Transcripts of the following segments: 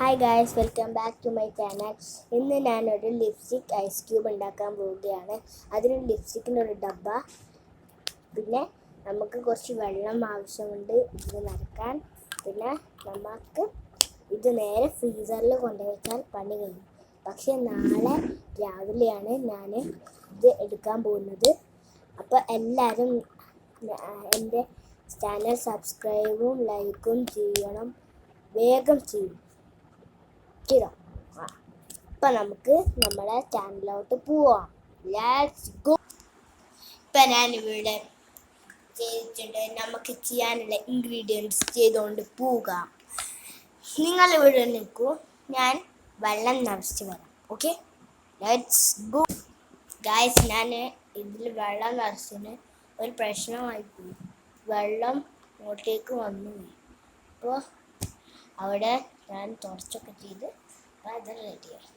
Hi guys welcome back to my channel ഇന്ന് ഞാനൊരു lipstick ice cube ഉണ്ടാക്കാൻ പോവുകയാണ്. അതിന് ലിപ്സ്റ്റിക്കിന്റെ ഒരു ഡബ്ബ പിന്നെ നമുക്ക് കുറച്ച് വെള്ളം ആവശ്യമുണ്ട് ഇത് നനക്കാൻ പിന്നെ നമുക്ക് ഇത് നേരെ ഫ്രീസറിൽ കൊണ്ടുവച്ചാൽ പണി കഴിയും. പക്ഷേ നാളെ രാവിലെയാണ് ഞാൻ ഇത് എടുക്കാൻ പോകുന്നത്. അപ്പോൾ എല്ലാവരും എന്റെ ചാനൽ സബ്സ്ക്രൈബും ലൈക്കും ചെയ്യണം. വേഗം ചെയ്യും. ചെയ്തോ ഇപ്പം നമുക്ക് നമ്മുടെ ചാനലിലോട്ട് പോവാം. ലെറ്റ്സ് ഗോ ഇപ്പം ഞാനിവിടെ ചെയ്തിട്ടുണ്ട്. നമുക്ക് ചെയ്യാനുള്ള ഇൻഗ്രീഡിയൻസ് ചെയ്തുകൊണ്ട് പോവുക നിങ്ങൾ ഇവിടെ നിൽക്കൂ. ഞാൻ വെള്ളം നിറച്ച് വരാം ഓക്കെ ലെറ്റ്സ് ഗോ ഗായ്സ് ഞാൻ ഇതിൽ വെള്ളം നിറച്ചതിന് ഒരു പ്രശ്നമായി പോയി. വെള്ളം ഇങ്ങോട്ടേക്ക് വന്നു അപ്പോൾ അവിടെ ഞാൻ തുടച്ചൊക്കെ ചെയ്ത് അപ്പോൾ അത് റെഡിയായി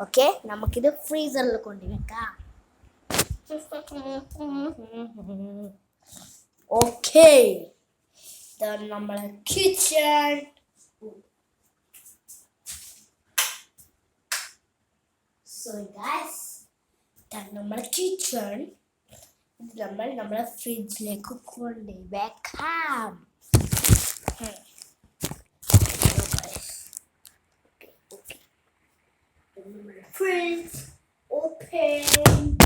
ഓക്കെ നമുക്കിത് ഫ്രീസറിൽ കൊണ്ടുവെക്കാം ഓക്കെ ഇതാണ് നമ്മളെ കിച്ചൺ സോ ഗായ്സ് ഇതാണ് നമ്മളെ കിച്ചൺ ഇത് നമ്മൾ നമ്മളെ ഫ്രിഡ്ജിലേക്ക് കൊണ്ട് വെക്കാം Prince open.